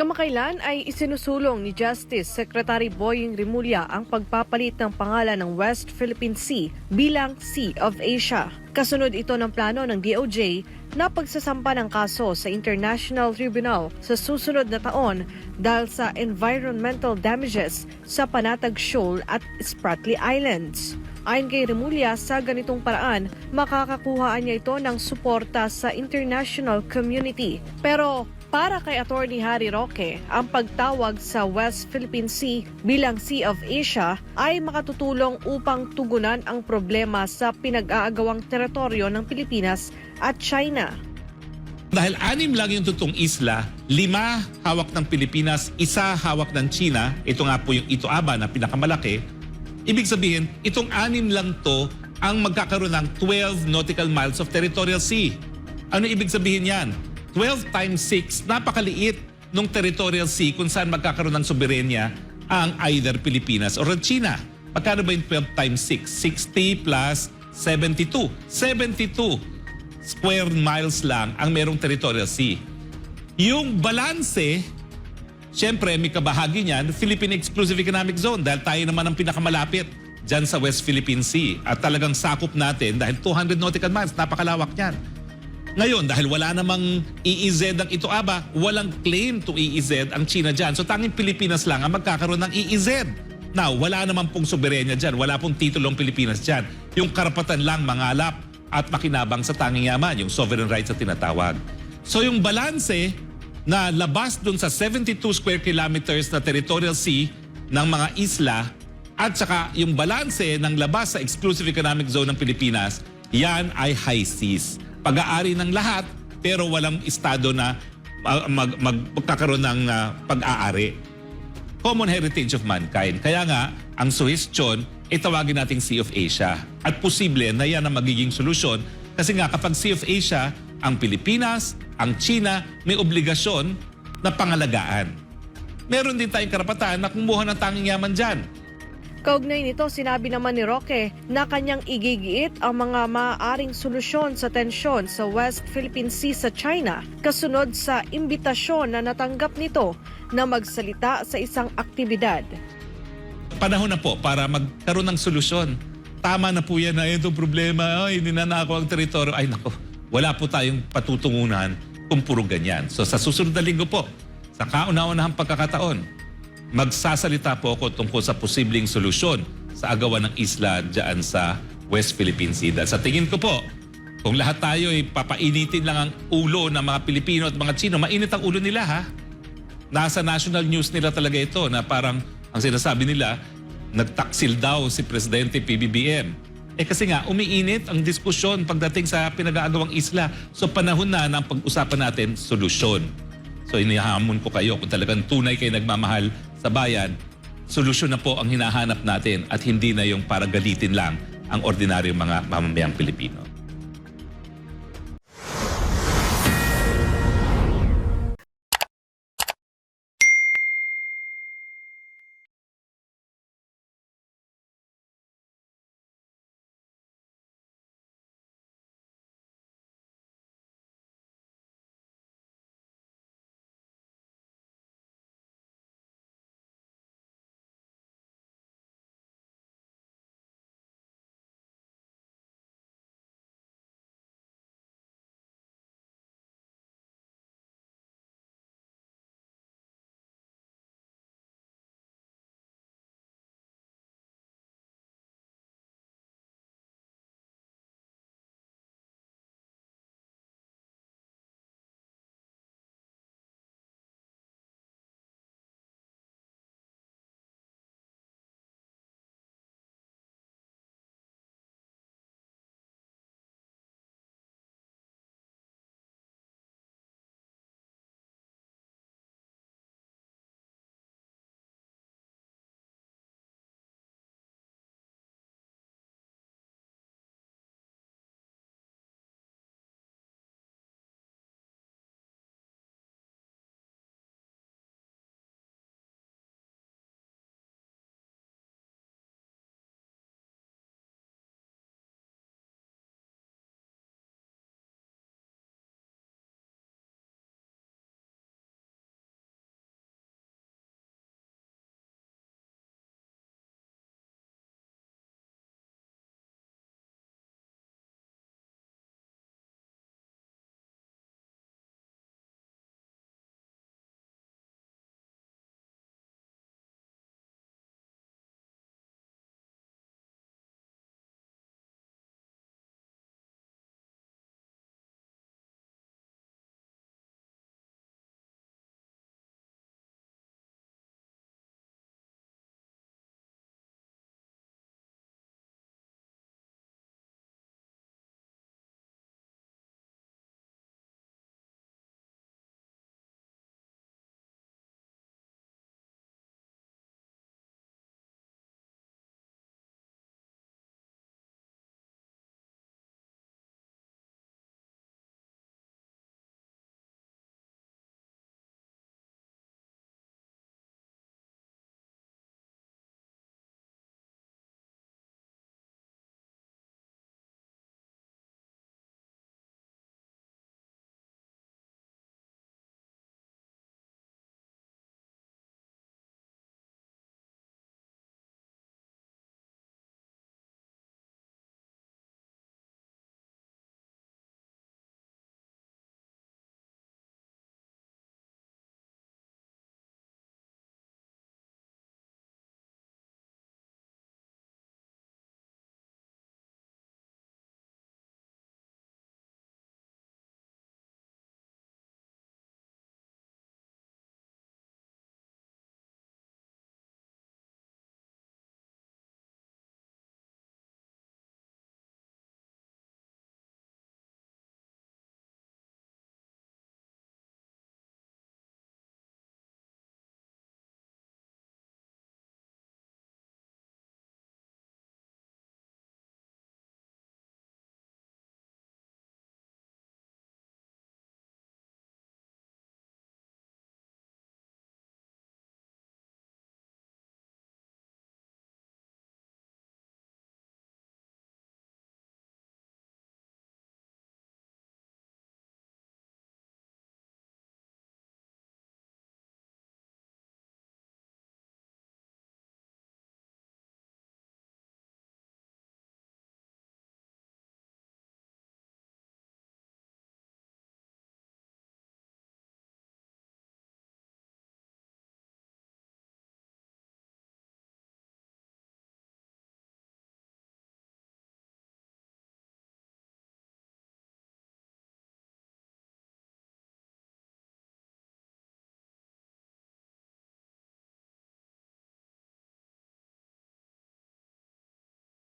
Kamakailan ay isinusulong ni Justice Secretary Boying Rimulya ang pagpapalit ng pangalan ng West Philippine Sea bilang Sea of Asia. Kasunod ito ng plano ng DOJ na pagsasampa ng kaso sa International Tribunal sa susunod na taon dahil sa environmental damages sa Panatag Shoal at Spratly Islands. Ayon kay Remulla, sa ganitong paraan, makakakuhaan niya ito ng suporta sa international community. Pero para kay Attorney Harry Roque, ang pagtawag sa West Philippine Sea bilang Sea of Asia ay makatutulong upang tugunan ang problema sa pinag-aagawang teritoryo ng Pilipinas at China. Dahil anim lang yung tutong isla, lima hawak ng Pilipinas, isa hawak ng China, ito nga po yung Itoaba na pinakamalaki, ibig sabihin, itong anim lang to ang magkakaroon ng 12 nautical miles of territorial sea. Ano ibig sabihin yan? 12 times 6, napakaliit ng territorial sea kung saan magkakaroon ng soberenya ang either Pilipinas or China. Magkano ba yung 12 times 6? 60 plus 72. 72 square miles lang ang merong territorial sea. Yung balanse, Siyempre, may kabahagi niyan, Philippine Exclusive Economic Zone dahil tayo naman ang pinakamalapit dyan sa West Philippine Sea. At talagang sakop natin dahil 200 nautical miles, napakalawak niyan. Ngayon, dahil wala namang EEZ ang Itoaba, walang claim to EEZ ang China dyan. So tanging Pilipinas lang ang magkakaroon ng EEZ. Now, wala naman pong soberenya dyan. Wala pong titulong Pilipinas dyan. Yung karapatan lang mangalap at makinabang sa tanging yaman, yung sovereign rights na tinatawag. So yung balanse na labas dun sa 72 square kilometers na territorial sea ng mga isla at saka yung balanse ng labas sa exclusive economic zone ng Pilipinas, yan ay high seas. Pag-aari ng lahat pero walang estado na mag, mag, magkakaroon ng uh, pag-aari. Common heritage of mankind. Kaya nga, ang suhestyon, itawagin nating Sea of Asia. At posible na yan ang magiging solusyon kasi nga kapag Sea of Asia, ang Pilipinas, ang China may obligasyon na pangalagaan. Meron din tayong karapatan na kumuha ng tanging yaman dyan. Kaugnay nito, sinabi naman ni Roque na kanyang igigiit ang mga maaaring solusyon sa tensyon sa West Philippine Sea sa China kasunod sa imbitasyon na natanggap nito na magsalita sa isang aktibidad. Panahon na po para magkaroon ng solusyon. Tama na po yan na itong problema, ay ninanako ang teritoryo. Ay nako, wala po tayong patutungunan kung puro ganyan. So sa susunod na linggo po, sa kauna-unahang pagkakataon, magsasalita po ako tungkol sa posibleng solusyon sa agawan ng isla dyan sa West Philippine Sea. Dahil sa tingin ko po, kung lahat tayo ay papainitin lang ang ulo ng mga Pilipino at mga Chino, mainit ang ulo nila ha. Nasa national news nila talaga ito na parang ang sinasabi nila, nagtaksil daw si Presidente PBBM. Eh kasi nga, umiinit ang diskusyon pagdating sa pinag-aagawang isla. So panahon na ng pag-usapan natin, solusyon. So inihamon ko kayo kung talagang tunay kayo nagmamahal sa bayan, solusyon na po ang hinahanap natin at hindi na yung para galitin lang ang ordinaryong mga mamamayang Pilipino.